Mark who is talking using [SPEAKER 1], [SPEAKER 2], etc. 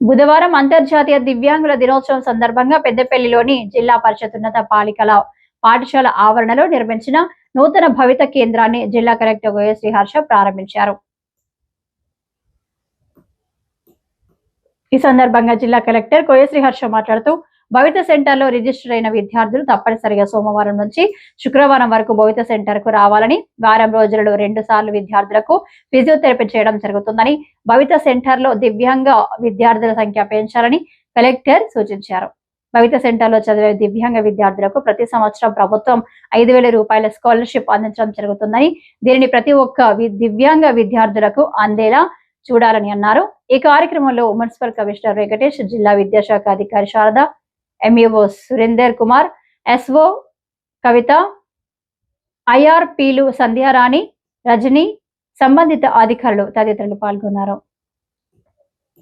[SPEAKER 1] బుధవారం అంతర్జాతీయ దివ్యాంగుల దినోత్సవం సందర్భంగా పెద్దపల్లిలోని జిల్లా పరిషత్ ఉన్నత పాలికల పాఠశాల ఆవరణలో నిర్మించిన నూతన భవిత కేంద్రాన్ని జిల్లా కలెక్టర్ వైఎస్ హర్ష ప్రారంభించారు. ఈ సందర్భంగా జిల్లా కలెక్టర్ కోయశ్రీ హర్ష మాట్లాడుతూ భవిత సెంటర్లో రిజిస్టర్ అయిన విద్యార్థులు తప్పనిసరిగా సోమవారం నుంచి శుక్రవారం వరకు భవిత సెంటర్కు రావాలని వారం రోజులలో రెండు సార్లు విద్యార్థులకు ఫిజియోథెరపీ చేయడం జరుగుతుందని భవిత సెంటర్లో దివ్యాంగ విద్యార్థుల సంఖ్య పెంచాలని కలెక్టర్ సూచించారు. భవిత సెంటర్లో చదివే దివ్యాంగ విద్యార్థులకు ప్రతి సంవత్సరం ప్రభుత్వం ఐదు వేల రూపాయల స్కాలర్షిప్ అందించడం జరుగుతుందని దీనిని ప్రతి ఒక్క దివ్యాంగ విద్యార్థులకు అందేలా చూడాలని అన్నారు. ఈ కార్యక్రమంలో మున్సిపల్ కమిషనర్ వెంకటేష్ జిల్లా విద్యాశాఖ అధికారి శారద ఎంఈఓ సురేందర్ కుమార్ ఎస్ఓ కవిత ఐఆర్పీలు సంధ్యారాణి రజని సంబంధిత అధికారులు తదితరులు పాల్గొన్నారు.